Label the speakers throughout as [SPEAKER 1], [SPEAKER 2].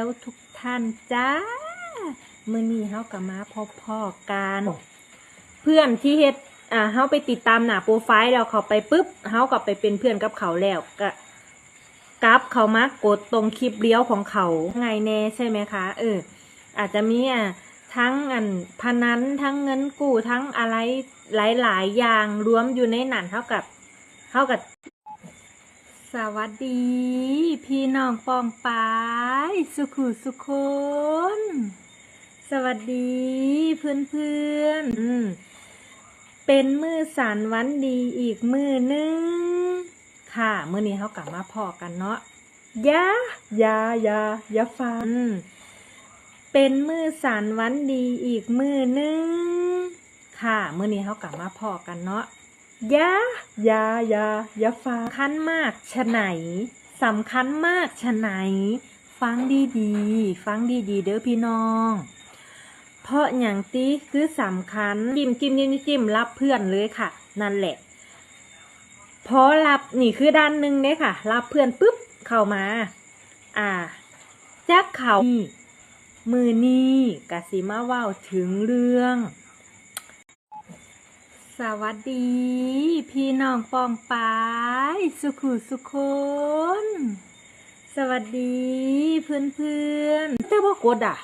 [SPEAKER 1] ยวทุกท่านจ้ามื้อนี้เฮาก็มาพบพ่อกันเพื่อนที่เฮ็ดอ่าเฮาไปติดตามหน้าโปรไฟล์แล้วเขาไปปุ๊บเฮาก็ไปเป็นเพื่อนกับเขาแล้วก็กลับเขามากดตรงคลิปเลี้ยวของเขาไงแน่ใช่ไหมคะ เออ อาจจะมีอะทั้งอันพนันทั้งเงินกู้ทั้งอะไรหลายๆอย่างรวมอยู่ในนั้นเท่ากับเท่ากับ สวัสดี พี่น้องปองปายสุขุสุคน สวัสดีเพื่อนเพื่อนๆเป็นมือสันวันดีอีกมือหนึง ค่ะมือนี้เขากลับมาพอกันเนาะอยาอยาอยาอยาฟังเป็นมือสันวันดีอีกมือหนึง ค่ะมือนี้เขากลับมาพอกันเนาะ ยายายายาฟังคัญมากชะไหนสำคัญมากชะไหน ฟังดีๆ ฟังดีๆ เด้อพี่น้อง เพราะอย่างตีคือสำคัญจิ้มจิ้มจิ้มจิ้มรับเพื่อนเลยค่ะ นั่นแหละ พอรับนี่คือด้านหนึ่งเด้ค่ะ รับเพื่อนปุ๊บเข้ามา อ่าจักเขามือนี้กสิมาว้าถึงเรื่อง สวัสดี พี่น้องปองปายสุขุสุคนสวัสดี เพื่อนเพื่อนๆแต่ว่ากดอะ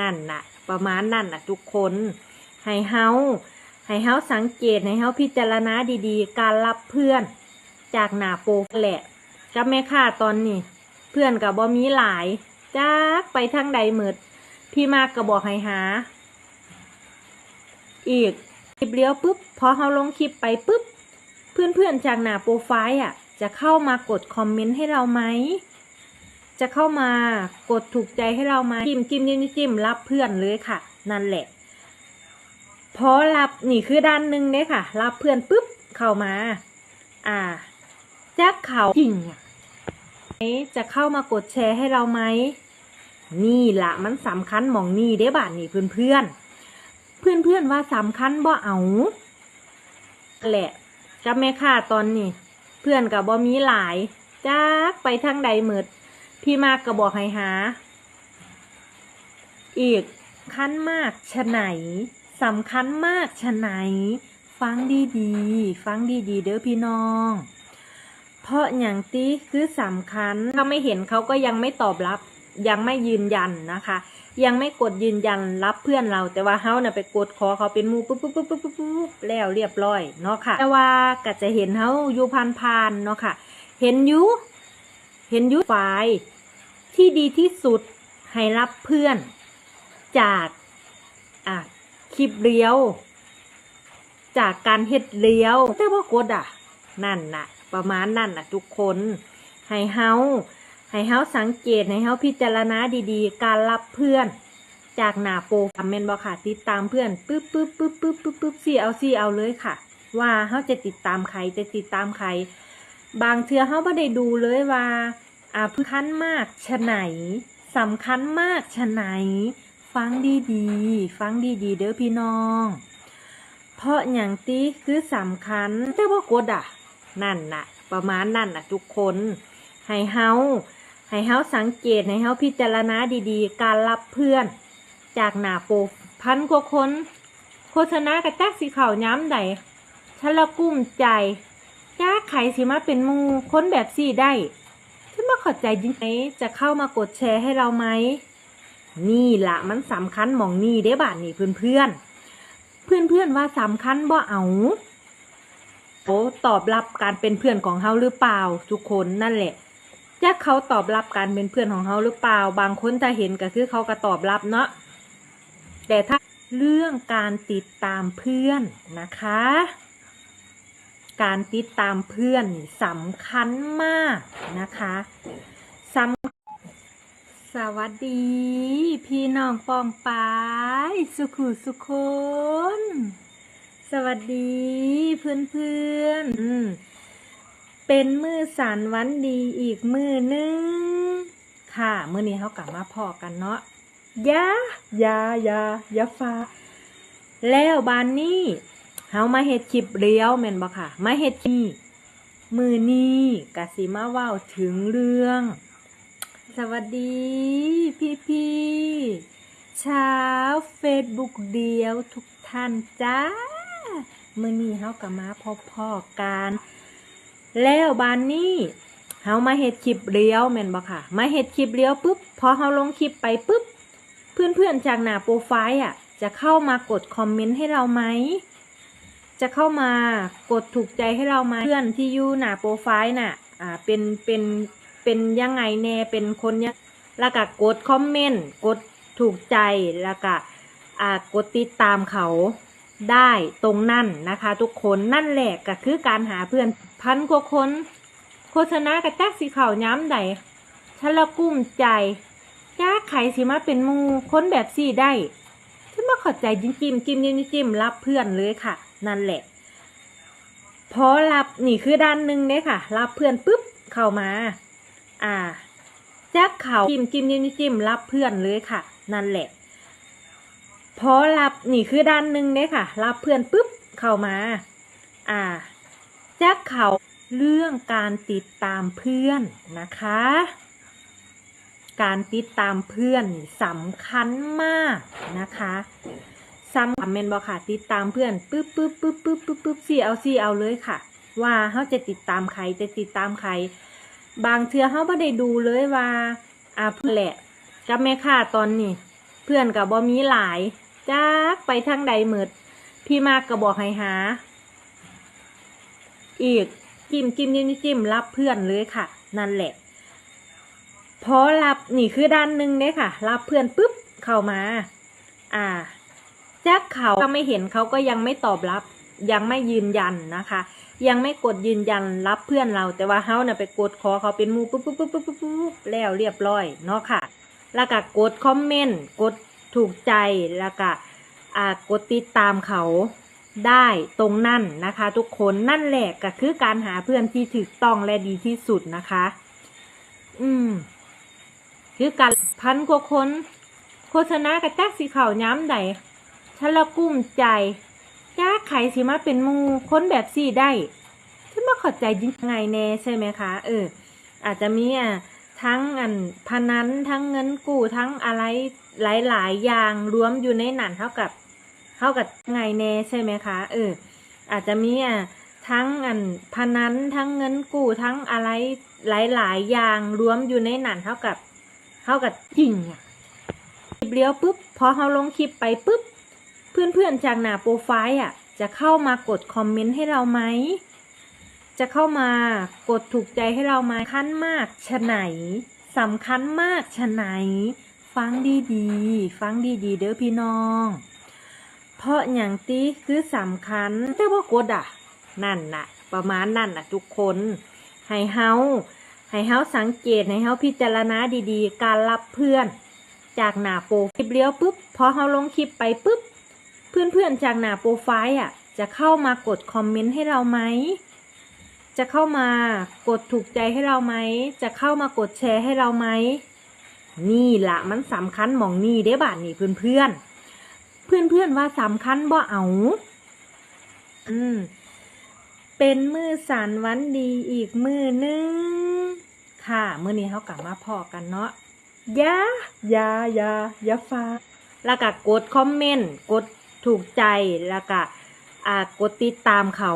[SPEAKER 1] นั่นน่ะ ประมาณนั่นน่ะ ทุกคนให้เฮาให้เฮาสังเกตให้เฮาพิจารณาดีๆ การรับเพื่อน จากหน้าโปรแหละกับแม่ค่าตอนนี้ เพื่อนกับบ่มีหลายจักไปทางใดหมดพี่มากก็บอกให้หา อีก คลิปเลี้ยวปุ๊บพอเราลงคลิปไปปุ๊บ เพื่อนๆจากหน้าโปรไฟล์อะ จะเข้ามากดคอมเมนต์ให้เราไหมจะเข้ามากดถูกใจให้เราไหมจิ้มจิ้มจิ้มจิ้มรับเพื่อนเลยค่ะ นั่นแหละพอรับนี่คือด้านหนึ่งเนี่ยค่ะ รับเพื่อนปุ๊บเข้ามา อ่าจากเขาจริงอะจะเข้ามากดแชร์ให้เราไหมนี่ละมันสำคัญมองนี่เด้บาทนี่เพื่อนๆ เพื่อนๆว่าสำคัญบ่เอาแหละกับแม่ค่าตอนนี้ เพื่อนกับบ่มีหลายจักไปทางใดหมดพี่มากก็บอกให้หา อีกคั้นมากชะไหนสำคัญมากชะไหน ฟังดีๆ ฟังดีๆ เด้อพี่น้อง เพราะอย่างตีคือสำคัญถ้าไม่เห็นเขาก็ยังไม่ตอบรับ ยังไม่ยืนยันนะคะ ยังไม่กดยืนยันรับเพื่อนเรา แต่ว่าเฮาน่ะไปกดขอเขาเป็นมูปุ๊บปุ๊บปุ๊บปุ๊บปุ๊บปุ๊บแล้วเรียบร้อยเนาะค่ะ แต่ว่าก็จะเห็นเฮาอยู่ผ่านๆเนาะค่ะ เห็นยูเห็นยู่ฝ่ายที่ดีที่สุดให้รับเพื่อนจากอะคลิปเลี้ยว จากการเฮ็ดเลี้ยวแต่ว่ากดอะ นั่นน่ะ ประมาณนั่นน่ะ ทุกคนให้เฮา ให้เฮาสังเกตให้เฮาพิจารณาดีๆ การรับเพื่อน จากหน้าโปรคอมเมนต์บ่ค่ะติดตามเพื่อนปึ๊บปึ๊บปึ๊บปึ๊บปึ๊บปึ๊บสี่เอาสี่เอาเลยค่ะ ว่าเฮาจะติดตามใครจะติดตามใคร บางเทื่อเฮาบ่ได้ดูเลยว่าอ่าพื้นคันมากชะไหนสำคัญมากชะไหน ฟังดีๆ ฟังดีๆ เด้อพี่น้อง เพราะอย่างตีคือสำคัญแต่ว่ากดอะ นั่นน่ะ ประมาณนั่นน่ะทุกคน ให้เฮา ให้เฮาสังเกตให้เฮาพิจารณาดีๆ การรับเพื่อน จากหน้าโปรพันกว่าคน โฆษณากระจักสีขาวย้ำใดฉันละกุ้มใจจ้าไขสิมาเป็นมูค้นแบบสี่ได้ฉันมาข้าใจจริงไหมจะเข้ามากดแชร์ให้เราไหม นี่ละมันสำคัญหมองนี่เด้บาทนี่เพื่อนเพื่อนเพื่อนเพื่อนๆว่าสำคัญบ่เอาโอ้ตอบรับการเป็นเพื่อนของเฮาหรือเปล่าทุกคนนั่นแหละ จะเขาตอบรับการเป็นเพื่อนของเขาหรือเปล่า บางคนถ้าเห็นก็คือเขาก็ตอบรับเนาะ แต่ถ้าเรื่องการติดตามเพื่อนนะคะ การติดตามเพื่อนสำคัญมากนะคะสำสวัสดี พี่น้องปองปายสุขุสุคน สวัสดีเพื่อนเพื่อนอื เป็นมือสันวันดีอีกมือหนึง ค่ะมือนี้เขากลับมาพอกันเนาะยายายายาฟ้า แล้วบานนี้เฮามาเฮ็ดคลิปเลี้ยวแมนบ่ค่ะ มาเฮ็ดคลิปมือนี้กะสิมาว้าถึงเรื่อง สวัสดีพี่เช้าเฟซบุ๊กเดียวทุกท่านจ้ามือนี้เฮากลับมาพบพ่อกัน แล้วบานนี้เฮามาเฮ็ดคลิปเลี้ยวแม่นบ่ค่ะ มาเฮ็ดคลิปเลี้ยวปุ๊บพอเฮาลงคลิปไปปุ๊บ เพื่อนๆจากหน้าโปรไฟล์อะ จะเข้ามากดคอมเมนต์ให้เราไหมจะเข้ามากดถูกใจให้เราไหมเพื่อนที่อยู่หน้าโปรไฟล์น่ะอ่าเป็นเป็นเป็นยังไงแน่เป็นคนยังแล้วก็กดคอมเมนต์กดถูกใจแล้วก็อ่ากดติดตามเขาได้ตรงนั่นนะคะ ทุกคนนั่นแหละก็คือการหาเพื่อน พันกว่าคน โฆษณากระจักสีขาวย้ำใดฉันละกุ้มใจจ้าไข่สิมาเป็นมูค้นแบบสี่ได้ฉันมาขอใจจิ้มจิ้มจิ้มจิ้มจิ้มรับเพื่อนเลยค่ะ นั่นแหละ พอรับนี่คือด้านหนึ่งเนี่ยค่ะ รับเพื่อนปุ๊บเข้ามา อ่าจักเขาจิ้มจิ้มจิ้มจิ้มรับเพื่อนเลยค่ะ นั่นแหละ พอรับนี่คือด้านหนึ่งเนี่ยค่ะ รับเพื่อนปุ๊บเข้ามา อ่า จักเขาเรื่องการติดตามเพื่อนนะคะ การติดตามเพื่อนสำคัญมากนะคะสำคัญเมนบอกค่ะ ติดตามเพื่อนปึ๊บปึ๊บปึ๊บปึ๊บปึ๊บปึ๊บสี่เอาสี่เอาเลยค่ะ ว่าเขาจะติดตามใครจะติดตามใคร บางเทือเขาไม่ได้ดูเลยว่าอาเพื่อนแหละกับแม่ค่าตอนนี้ เพื่อนกับบอมีหลายจักไปทางใดเหมืดพี่มากก็บอกให้หา อีกจิ้มจิ้มจิ้มจิ้มรับเพื่อนเลยค่ะ นั่นแหละ พอรับนี่คือด้านหนึ่งเนี่ยค่ะ รับเพื่อนปุ๊บเข้ามา อ่าจักเขาก็ไม่เห็นเขาก็ยังไม่ตอบรับ ยังไม่ยืนยันนะคะ ยังไม่กดยืนยันรับเพื่อนเรา แต่ว่าเขาเนี่ยไปกดขอเขาเป็นมูปุ๊บปุ๊บปุ๊บปุ๊บปุ๊บปุ๊บแล้วเรียบร้อยเนาะค่ะ แล้วก็กดคอมเมนต์กดถูกใจแล้วก็อ่ากดติดตามเขา ได้ตรงนั่นนะคะ ทุกคนนั่นแหละก็คือการหาเพื่อนที่ถูกต้องและดีที่สุดนะคะ อืม คือการพันกว่าคนโฆษณากระจักสีขาวย้ำใดฉละกุ้มใจจ้าไข่สิมาเป็นมูค้นแบบสี่ได้ฉันมาขอใจยิ่งไงแน่ใช่ไหมคะ เออ อาจจะมีอะทั้งอันพนันทั้งเงินกู้ทั้งอะไรหลาย ๆ อย่างรวมอยู่ในนั่นเท่ากับ เท่ากับไงแน่ใช่ไหมคะเอออาจจะมีอะทั้งอันพนันทั้งเงินกู้ทั้งอะไรหลาย ๆ อย่างรวมอยู่ในนั่นเท่ากับเท่ากับจริงอะคลิปเลี้ยวปุ๊บพอเขาลงคลิปไปปุ๊บ เพื่อนๆจากหน้าโปรไฟล์อะ จะเข้ามากดคอมเมนต์ให้เราไหมจะเข้ามากดถูกใจให้เราไหมคั้นมากชะไหนสำคัญมากชะไหน ฟังดีๆ ฟังดีๆ เด้อพี่น้อง เพราะอย่างตีคือสำคัญแต่ว่ากดอะ นั่นน่ะ ประมาณนั่นน่ะ ทุกคนให้เฮาให้เฮาสังเกตให้เฮาพิจารณาดีๆ การรับเพื่อน จากหน้าโปรคลิปเลี้ยวปุ๊บพอเฮาลงคลิปไปปุ๊บ เพื่อนๆจากหน้าโปรไฟล์อะ จะเข้ามากดคอมเมนต์ให้เราไหมจะเข้ามากดถูกใจให้เราไหม จะเข้ามากดแชร์ให้เราไหม นี่ละมันสำคัญมองนี่เด้บาทนี่เพื่อนๆ เพื่อนๆว่าสำคัญบ่เอา อืม เป็นมือสันวันดีอีกมือหนึง ค่ะมือนี้เขากลับมาพอกันเนาะยายายายาฟ้าแล้วก็กดคอมเมนต์ กดถูกใจ แล้วก็อ่ากดติดตามเขา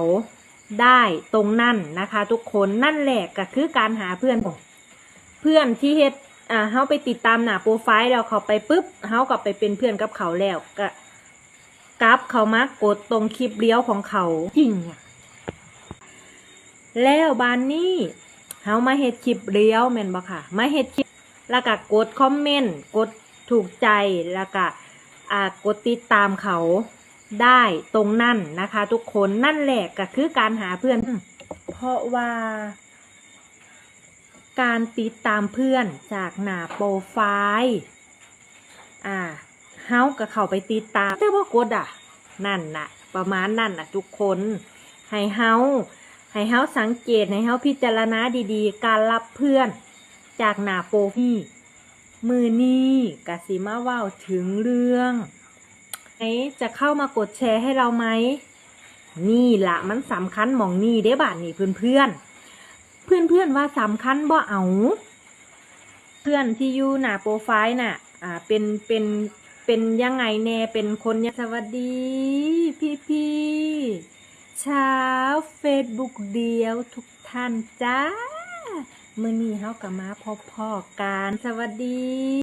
[SPEAKER 1] ได้ตรงนั่นนะคะ ทุกคนนั่นแหละก็คือการหาเพื่อน เพื่อนที่เฮ็ด อ่าเฮาไปติดตามหน้าโปรไฟล์แล้วเขาไปปุ๊บเฮาก็ไปเป็นเพื่อนกับเขาแล้วก็กลับเขามากดตรงคลิปเลี้ยวของเขาจริงอะแล้วบานนี้เฮามาเฮ็ดคลิปเลี้ยวแม่นบ่ค่ะ มาเฮ็ดคลิปแล้วก็กดคอมเมนต์กดถูกใจแล้วก็อ่ากดติดตามเขาได้ตรงนั่นนะคะ ทุกคนนั่นแหละก็คือการหาเพื่อน เพราะว่า การติดตามเพื่อนจากหน้าโปรไฟล์อ่าเฮาก็เข้าไปติดตาม แต่ว่ากดอะ นั่นน่ะ ประมาณนั่นน่ะ ทุกคน ให้เฮาให้เฮาสังเกต ให้เฮาพิจารณาดีๆ การรับเพื่อนจากหน้าโปรพี่มือนี้กสิมาว่าถึงเรื่องไหนจะเข้ามากดแชร์ให้เราไหม นี่ละมันสำคัญมองนี่เด้บาทนี่เพื่อนๆ เพื่อนๆว่าสำคัญบ่เอา เพื่อนที่อยู่หน้าโปรไฟล์น่ะ อ่า เป็นเป็นเป็นยังไงแน่เป็นคนยังสวัสดี พี่พี่ชาวเฟซบุ๊กเดียวทุกท่านจ้า มื่อนี้เฮากับมาพบพ่อการสวัสดี